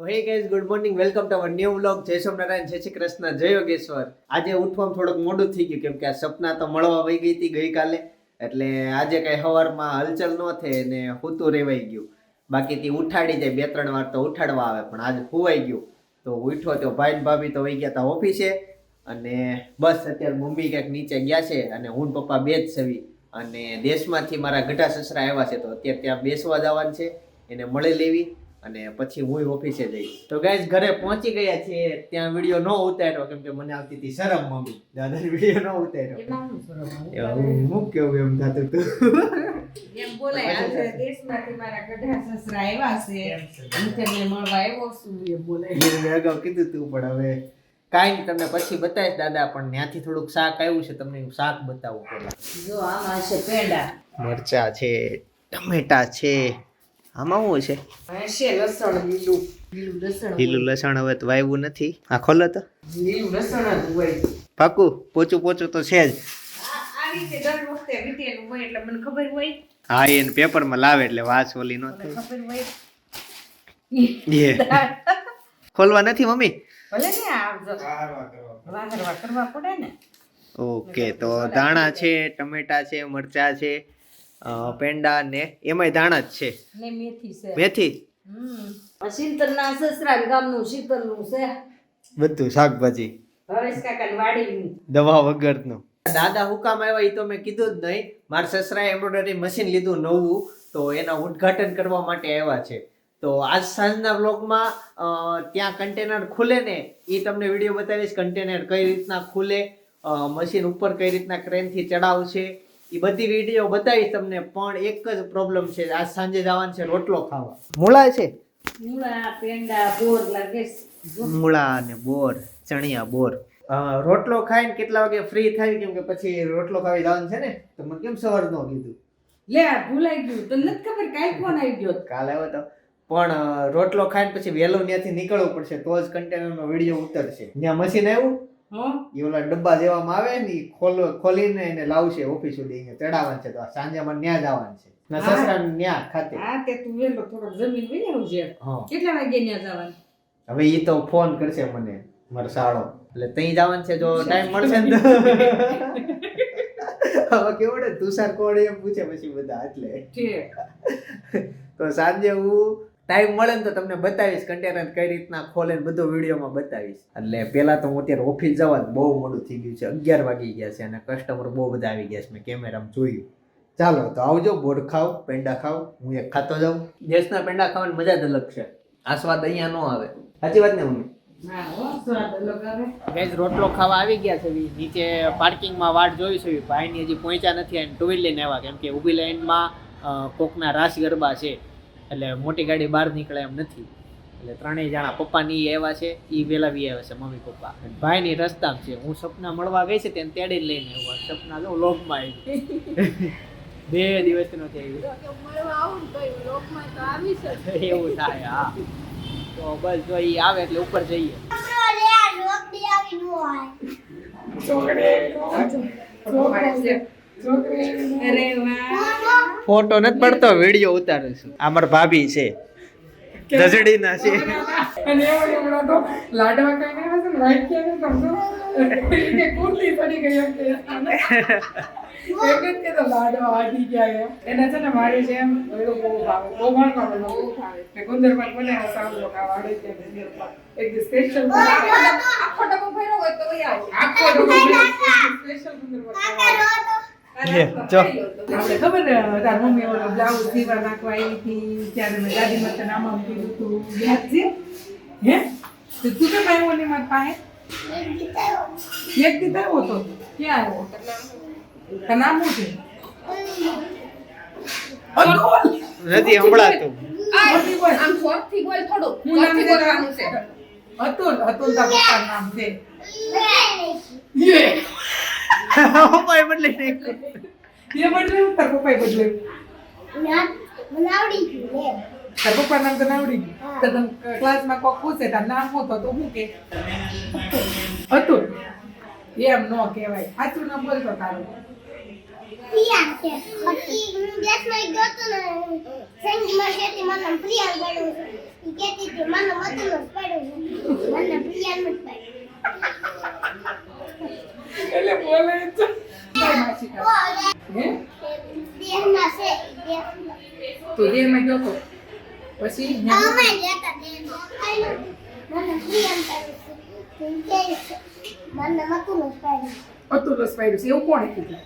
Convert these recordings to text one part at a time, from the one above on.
તો hey guys good morning welcome to our new vlog જય સોમનારાયણ જય શ્રી કૃષ્ણ, જય યોગેશ્વર. આજે ઉઠવામાં થોડુંક મોડું થઈ ગયું, કેમ કે આ સપના તો મળવા વહી ગઈ હતી ગઈકાલે. એટલે આજે કઈ સવારમાં હલચલ ન થઈ અને હૂતું રેવાઈ ગયું. બાકી તે ઉઠાડી જાય, બે ત્રણ વાર તો ઉઠાડવા આવે, પણ આજે ખુવાઈ ગયું. તો ઉઠ્યો તો ભાઈ ને ભાભી તો વહી ગયા હતા ઓફિસે. અને બસ અત્યારે મમ્મી ક્યાંક નીચે ગયા છે અને હું પપ્પા બે જ છવી અને દેશમાંથી મારા ગઢા સસરા આવ્યા છે, તો અત્યારે ત્યાં બેસવા જવાનું છે. એને મળી લેવી. અને પછી હું ઓફિસે જઈશ. તો ગાઈઝ ઘરે પહોંચી ગયા છીએ. ત્યાં વીડિયો ન ઉતાર્યો કેમ કે મને આવતી હતી શરમ મમ્મી. દાદા વીડિયો ન ઉતાર્યો. હું કેવું એમ થતું હતું એમ બોલાય આજે દેશમાંથી મારા ગઢા સસરા આવ્યા છે. હું તેમને મળવા આવ્યો છું એમ બોલાય. મેં અગાઉ કીધું તું પણ હવે કાંઈ નહીં તમને પછી બતાવીશ દાદા પણ ત્યાંથી થોડુંક શાક આવ્યું છે તમને હું શાક બતાવું પેલા. જો આમાં છે પેંડા. મરચા છે ટમેટા છે આમાં શું છે લીલું. લીલું લસણ હવે તો વાવ્યું નથી. આ ખોલો તો. લીલું લસણ પાકું પોચું પોચું તો છે જ. આ આ રીતે દર વખતે વીટેલું હોય એટલે મને ખબર હોય. હા એને પેપરમાં લાવે એટલે વાસ ઓલી ન મને ખબર હોય. થાય ખોલવા નથી મમ્મી? ભલે ને આવજો વાહરવા કરવા પડે ને. ઓકે તો દાણા છે ટમેટા છે મરચા છે. પેંડા ને એમાંય ધાણા જ છે. ને મેથી છે. મેથી? શીતળના સસરા ગામનું શીતળનું છે. બધું શાકભાજી. હરેશ કાકા વાડીનું. દવા વગરનું. દાદા હુકામ આવ્યા એ તો મેં કીધું જ નહીં. મારા સસરાએ એમ્બ્રોઇડરી મશીન લીધું નવું તો એના ઉદ્ઘાટન કરવા માટે આવ્યા છે. તો આજ સાંજના બ્લોગમાં ત્યાં કન્ટેનર ખુલે ને એ તમને વીડિયો બતાવીશ કન્ટેનર કઈ રીતના ખુલે મશીન ઉપર કઈ રીતના ક્રેનથી ચડાવશે એ બધી વીડિયો બતાવીશ તમને પણ એક જ પ્રોબ્લેમ છે આજ સાંજે જવાનું છે રોટલો ખાવા. મૂળા છે? મૂળા પેંડા બોર લાગે મૂળા અને બોર ચણિયા બોર. રોટલો ખાઈને કેટલા વાગે ફ્રી થાય? કેમ કે પછી રોટલો ખાવી જવાનું છે ને તો મને કેમ સવાર નો કીધું? લે ભૂલાઈ ગયું. તો નથી ખબર કાઈ ફોન આવી ગયો કાલે આવ્યો તો. પણ રોટલો ખાઈને પછી વેલો ત્યાંથી નીકળવું પડશે તો જ કન્ટેનરનો વીડિયો ઉતરશે. ત્યાં મશીન આવ્યું? એ ઓલા ડબ્બા જેવામાં આવે ને ખોલ ખોલીને એને લાવશે ઓફિસ સુધી અહીંયા ચડાવવાનું છે તો સાંજે મને ન્યા જવાનું છે. ના. ન્યા ખાતે. હા તે તું વેલો થોડો જમીન વહી આવજે કેટલા વાગે ન્યા જવાનું? હવે ઈ તો ફોન કરશે મને મારો સાળો. એટલે તઈ જવાનું છે જો ટાઈમ મળશે ને હવે કેવડે તુષાર કોણ એમ પૂછે પછી બધા એટલે. તો સાંજે હું ટાઈમ મળે ને તો તમને બતાવીશ કન્ટેનર કઈ રીતના ખોલે ને બધું વિડીયોમાં બતાવીશ. એટલે પહેલા તો હું અત્યારે ઓફિસ જવા જ બહુ મોડું થઈ ગયું છે. અગિયાર વાગી ગયા છે અને કસ્ટમર બહુ બધા આવી ગયા છે. મેં કેમેરામાં જોયું. ચાલો તો આવજો બોર ખાવ પેંડા ખાવ હું એક ખાતો જાઉં. દેશના પેંડા ખાવાની મજા જ અલગ છે. આ સ્વાદ અહીંયા ન આવે. સાચી વાત ને મમ્મી? હા હો સ્વાદ અલગ આવે. ગેસ રોટલો ખાવા આવી ગયા છે. નીચે પાર્કિંગમાં વાટ જોઈ છે. વી. ભાઈની હજી પહોંચ્યા નથી અને ટુ વ્હીલ લઈને આવ્યા. કેમ કે ઊભી લાઈનમાં કોકના રાસ ગરબા છે. એટલે મોટી ગાડી બહાર નીકળે એમ નથી. એટલે ત્રણેય જણા પપ્પાની એવા છે એ વેલા વી આવ્યા છે મમ્મી પપ્પા. ભાઈની રસ્તા છે. હું સપના મળવા ગઈ છે તેને તેડી લઈને આવ્યો. સપના જો લોકમાં આવી. બે દિવસ નથી આવી. એવું થાય હા. તો બસ જો એ આવે એટલે ઉપર જઈએ. વાહ ફોટો નથી પડતો વીડિયો ઉતારું છું. અમાર ભાભી છે. છે. ને વાઈટ ક્યારે સમજો કે કુંડલી પડી ગઈ એમ કે એક જ. કે તો લાડવા આડી ગયા એમ. છે સ્પેશિયલ લે, જો. આપણે ખબર ને તાર મમ્મી ઓલો બ્લાઉઝ સીવા નાખવા આવી હતી ત્યારે મેં દાદી મત નામ આમ કીધું તું. યાદ છે? હે? તો તું કેમ આવ્યો ને મારી પાસે? એક દી આવ્યો તો ક્યાં આવ્યો તારું નામ શું છે? નથી બોલ. આમ જોરથી બોલ થોડું. છે બોલવાનું છે. અતુલ અતુલ તા પપ્પા નામ છે. યે. પપ્પાએ બદલી નાખ્યું. તાર પપ્પાએ બદલાયું તાર પપ્પા નામ તને આવડી ગયું. તો તમે ક્લાસમાં કોક પૂછે તાર નામ શું તો શું કે અતુલ એમ નો કહેવાય. સાચું નામ બોલતો તારું. મને પ્રિયા પ્રિયાનું જ પડ્યું એટલે બોલે તો. માસી? હે દેહમાં છે તો. દેહમાં ગયો તો. પછી અમે અતુલસ પાડ્યું છે. એવું કોણે કીધું?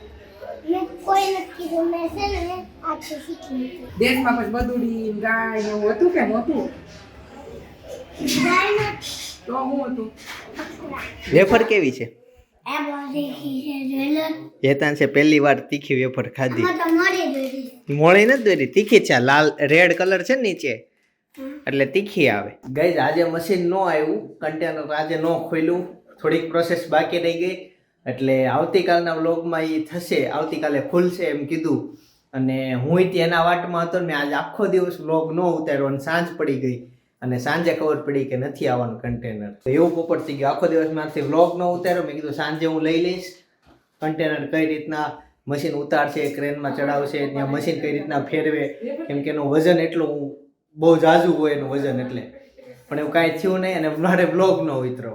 મેં કોઈ નથી કીધું મેં છે ને આજે શીખી દેશમાં પછી બધુડી ગાય એવું હતું કેમ હતું? ગાયનો તો શું હતું? વેફર કેવી છે? એ છે પહેલી વાર તીખી વેફર ખાધી. મોળી નથી દોરી તીખી છે આ લાલ રેડ કલર છે ને નીચે. એટલે તીખી આવે. ગઈ આજે મશીન નો આવ્યું કન્ટેનર આજે નો ખોલ્યું થોડીક પ્રોસેસ બાકી રહી ગઈ. એટલે આવતીકાલના વ્લોગમાં એ થશે આવતીકાલે ખુલશે એમ કીધું. અને હું ત્યાં એના વાટમાં હતો ને આજે આખો દિવસ વ્લોગ ન ઉતાર્યો અને સાંજ પડી ગઈ. અને સાંજે ખબર પડી કે નથી આવવાનું કન્ટેનર તો એવું પોપટ થઈ ગયું. આખો દિવસમાંથી વ્લોગ ન ઉતાર્યો. મેં કીધું સાંજે હું લઈ લઈશ. કન્ટેનર કઈ રીતના મશીન ઉતારશે ક્રેનમાં ચડાવશે, ત્યાં મશીન કઈ રીતના ફેરવે. કેમ કે એનું વજન એટલું બહુ ઝાઝું હોય એનું વજન એટલે. પણ એવું કાંઈ થયું નહીં અને મારે બ્લોગ ન ઉતરો.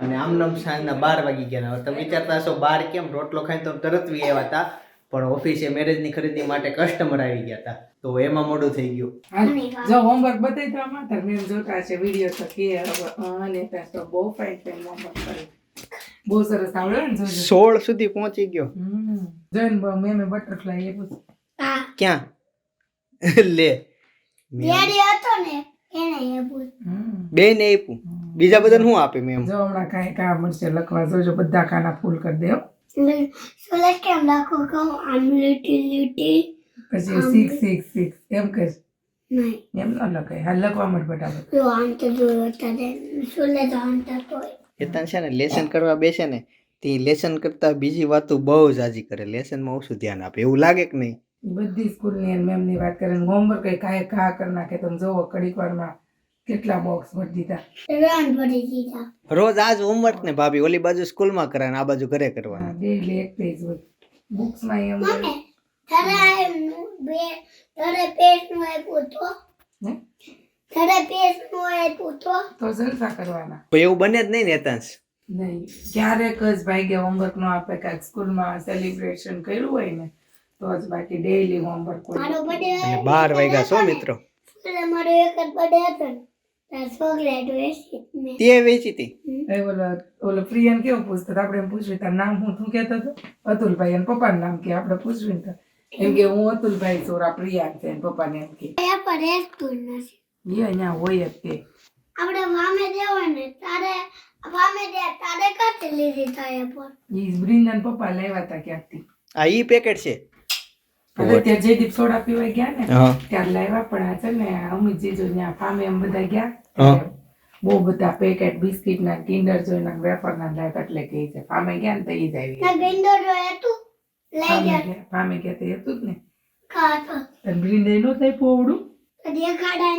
અને આમનામ સાંજના બાર વાગી ગયા. તમે વિચારતા હશો, બાર કેમ? રોટલો ખાઈને તો તરત વી આવ્યા હતા. પણ ઓફિસે મેરેજની ખરીદી માટે કસ્ટમર આવી ગયા હતા તો એમાં મોડું થઈ ગયું. જો હોમવર્ક બતાવી દો આમાં તાર મેમ જોતા છે વીડિયો તો કે અને તો બહુ ફાઇન ફાઇન હોમવર્ક કરે. બહુ સરસ આવડે ને જોજો. સોળ સુધી પહોંચી ગયો. હમ. જોઈને મેમે બટરફ્લાય એ બધું ક્યાં? લે. ડેડી હતો ને એને એ પૂછ હમ. બે ને આપ્યું બીજા બધાને શું આપે મેમ જો હમણાં કાંઈ કામ મળશે લખવા જોજો બધા ખાના ફૂલ કરી દેવો સોલે કેમ લખો કહું આમ લીટી લીટી પછી સિક્સ સિક્સ સિક્સ એમ કહીશ નહીં એમ ન લખાય હા લખવા માટે બટાબટ જો આમ તો જો તારે સોલે તો આમ તો એતાન છે ને લેસન કરવા બેસે ને તે લેસન કરતા બીજી વાતો બહુ જાજી કરે લેસનમાં ઓછું ધ્યાન આપે એવું લાગે કે નહીં બધી સ્કૂલની મેમની વાત કરે ને હોમવર્ક કઈ કાંઈ કા કરી નાખે તમે જોવો કડીક વારમાં કેટલા બોક્સ ભરી દીધા? રાન ભરી દીધા. રોજ આજ હોમવર્ક ને ભાભી ઓલી બાજુ સ્કૂલમાં કરે ને આ બાજુ ઘરે કરવાનું. ડેલી એક પેજ હોય. બુક્સમાં એમ મમ્મી તારે એમ બે તારે પેજનું આપ્યું તો? તારે પેટનું આપ્યું તો. તો જલસા કરવાના. તો એવું બને જ નહીં ને તાંસ નહીં. ક્યારેક જ ભાઈ હોમવર્ક નો આપે કાંઈક સ્કૂલમાં સેલિબ્રેશન કર્યું હોય ને તો જ બાકી ડેઈલી હોમવર્ક બાર વાગ્યા છો મિત્રો? એટલે મારો એક જ બર્થડે હતો ને તે વેચી હતી. એ ઓલો ઓલો પ્રિયન કેવું પૂછતો? આપણે એમ પૂછ્યું તાર નામ હું તું કહેતો હતો? અતુલભાઈ. અને પપ્પાનું નામ કે આપણે પૂછ્યું ને તો. એમ કે હું અતુલભાઈ સોરા પ્રિયા છે. પપ્પા પપ્પાને એમ કે એ તું અહીંયા હોય જ તે આપણે વામે દેવા ને તારે વામે દે તારે કાતે લીધી થાય પર ઈ બ્રિંદન પપ્પા લેવા હતા ક્યાંકથી. આ ઈ પેકેટ છે. હવે ત્યાં જયદીપ સોડા પીવા ગયા ને હા. ત્યારે લાવ્યા પણ આ છે ને અમિત જીજો ત્યાં ફામે એમ બધા ગયા. બહુ બધા પેકેટ બિસ્કિટ ના કિન્ડર જોઈ ના વેફર ના લાવ્યા એટલે કે છે ફામે ગયા ને તો ઈ જ આવી ના લઈ ગયા. ફામે ગયા તો હતું જ ને. ખાતો અને બ્રિંદે નો થાય પોવડું તો દેખાડાય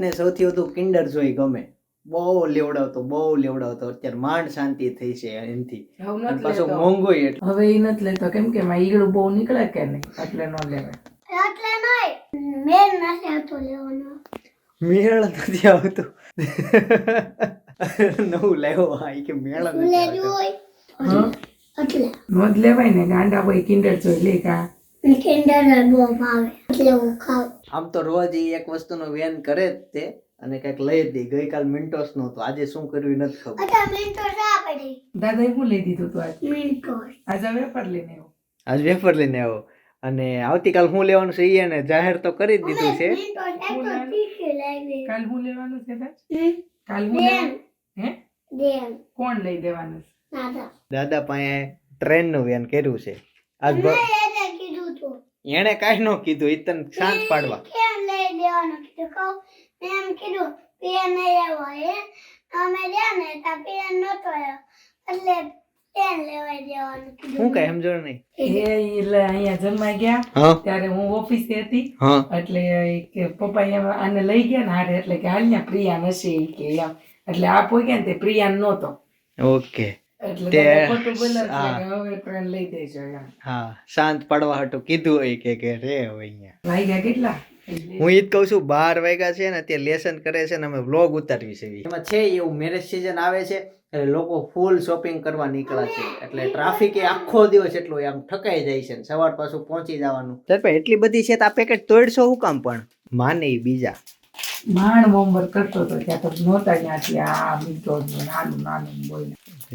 ને સૌથી વધુ કિન્ડર જોઈ ગમે. બહુ લેવડાવતો બહુ લેવડાવતો. અત્યારે માંડ શાંતિ થઈ છે એનથી. પાછું લેતો. એટલે. હવે એ નથી લેતો. કેમ કે માં ઈગળું બહુ નીકળે કે નહીં? એટલે ન લેવાય. એટલે નહીં. મેળ નથી આવતો લેવાનો. મેળ નથી આવતો. નવું લેવો હા કે મેળ નથી આવતો. એટલે. નો લેવાય ને? ગાંડા હોય કિન્ડર જોઈ લે કા? કિન્ડર બહુ ભાવે. એટલે હું ખાવ આમ તો રોજ એક વસ્તુનો વેન કરે જ તે. અને કંઈક લઈ જ દે. ગઈકાલ મિન્ટોસ નહોતું આજે શું કર્યું નથી ખબર. અચ્છા મિન્ટોસ શા પડી. દાદાએ શું લઈ દીધું તું આજે? મિન્ટોસ આજે વેફર લઈને આવ્યો આજ વેફર લઈને આવ્યો અને આવતીકાલ હું લેવાનું છે એને જાહેર તો કરી જ દીધું છે. તો કાલ હું લેવાનું છે કાલ હું લેવાનું? હે? કોણ લઈ દેવાનું છે? દાદા. દાદા પાસે ટ્રેનનું વેન કર્યું છે. આજ એને કીધું તું. એણે કાંઈ ન કીધું. ઈ તને શાંત પાડવા. મેં એમ કીધું પેન નહીં આવ્યો એ અમે ગયા ને ત્યાં પેન નહોતો આવ્યો. એટલે પેન લેવાઈ દેવાનું કીધું. શું કાંઈ સમજો નહીં. એ એટલે અહીંયા જમવા ગયા હા. ત્યારે હું ઓફિસે હતી. હા. એટલે કે પપ્પા એમ આને લઈ ગયા ને હારે એટલે કે હાલ ને પ્રિયા નશે કે એમ એટલે આ પોગ્યા ને તે પ્રિયા નહોતો. ઓકે. હા. શાંત પાડવા હાટું કીધું હોય કે કે રે હવે અહીંયા. વાગ્યા કેટલા? હું ઈ જ કહું છું બાર વાગ્યા છે ને તે લેસન કરે છે ને અમે વ્લોગ ઉતારવી છે એમાં છે એવું મેરેજ સિઝન આવે છે એટલે લોકો ફૂલ શોપિંગ કરવા નીકળ્યા છે. એટલે ટ્રાફિક એ આખો દિવસ એટલો આમ ઠકાઈ જાય છે ને સવાર પાછું પહોંચી જવાનું. એટલી બધી છે તો આ પેકેટ તોડશો હું કામ પણ? માને બીજા. માણ હોમવર્ક કરતો તો ત્યાં તો નહોતા ત્યાંથી આ મિન્ટોસ નાનું નાનું બોલ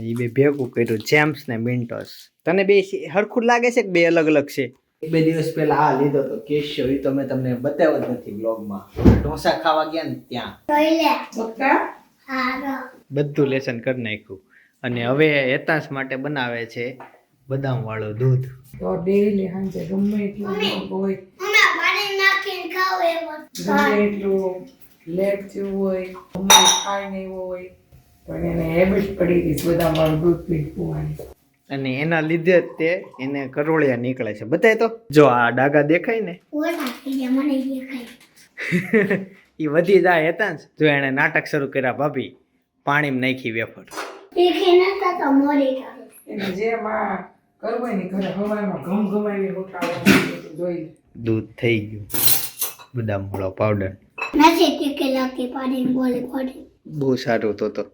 એ બે ભેગું કર્યું જેમ્સ ને મિન્ટોસ તને બે હરખું લાગે છે કે બે અલગ અલગ છે? બે દિવસ પહેલા આ લીધો તો કેશિયો એ તો મેં તમને બતાવ્યો જ નથી બ્લોગમાં ઢોસા ખાવા ગયા ને ત્યાં. બધું લેસન કરી નાખ્યું. અને હવે હેતાંશ માટે બનાવે છે બદામ વાળું દૂધ. તો ડેલી સાંજે ગમે એટલું હોય. અમે પાણી નાખીને ખાવ એવો ગમે એટલું લેટ થયું હોય ગમે ખાઈ નહીં હોય પણ એને હેબિટ પડી ગઈ બદામ વાળું દૂધ પી પીવાની અને એના લીધે જ તે એને કરોળિયા નીકળે છે. બતાય તો. જો આ ડાગા દેખાય ને. ઓલા થઈ ગયા મને દેખાય. એ વધી જાય હતા ને જો એણે નાટક શરૂ કર્યા ભાભી પાણીમાં નાખી વેફર. એને. દૂધ થઈ ગયું. બદામ પાવડર બહુ સારું તો તો.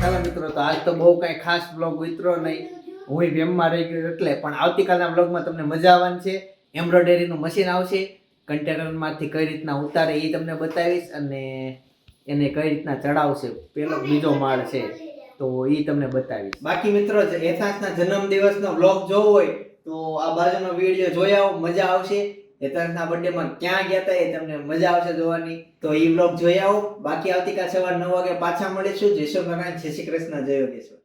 ચાલો મિત્રો, તો આજ તો બહુ કઈ ખાસ બ્લોગ ઉતરો નહીં. હું વેમમાં રહી ગયો એટલે, પણ આવતીકાલના બ્લોગમાં તમને મજા આવવાની છે. એમ્બ્રોઇડરીનું મશીન આવશે. કન્ટેનરમાંથી કઈ રીતના ઉતારે એ તમને બતાવીશ અને એને કઈ રીતના ચડાવશે, પેલો બીજો માળ છે, તો એ તમને બતાવીશ. બાકી મિત્રો યથાર્થના જન્મદિવસનો બ્લોગ જોવો હોય, તો આ બાજુનો વીડિયો જોઈ આવો, મજા આવશે. યથાર્થના બર્થડેમાં ક્યાં ગયા હતા એ તમને મજા આવશે જોવાની. તો એ બ્લોગ જોઈ આવો. બાકી આવતીકાલ સવાર નવ વાગે પાછા મળીશું. જય શ્રી નારાયણ જય શ્રી કૃષ્ણ, જય યોગેશ્વર.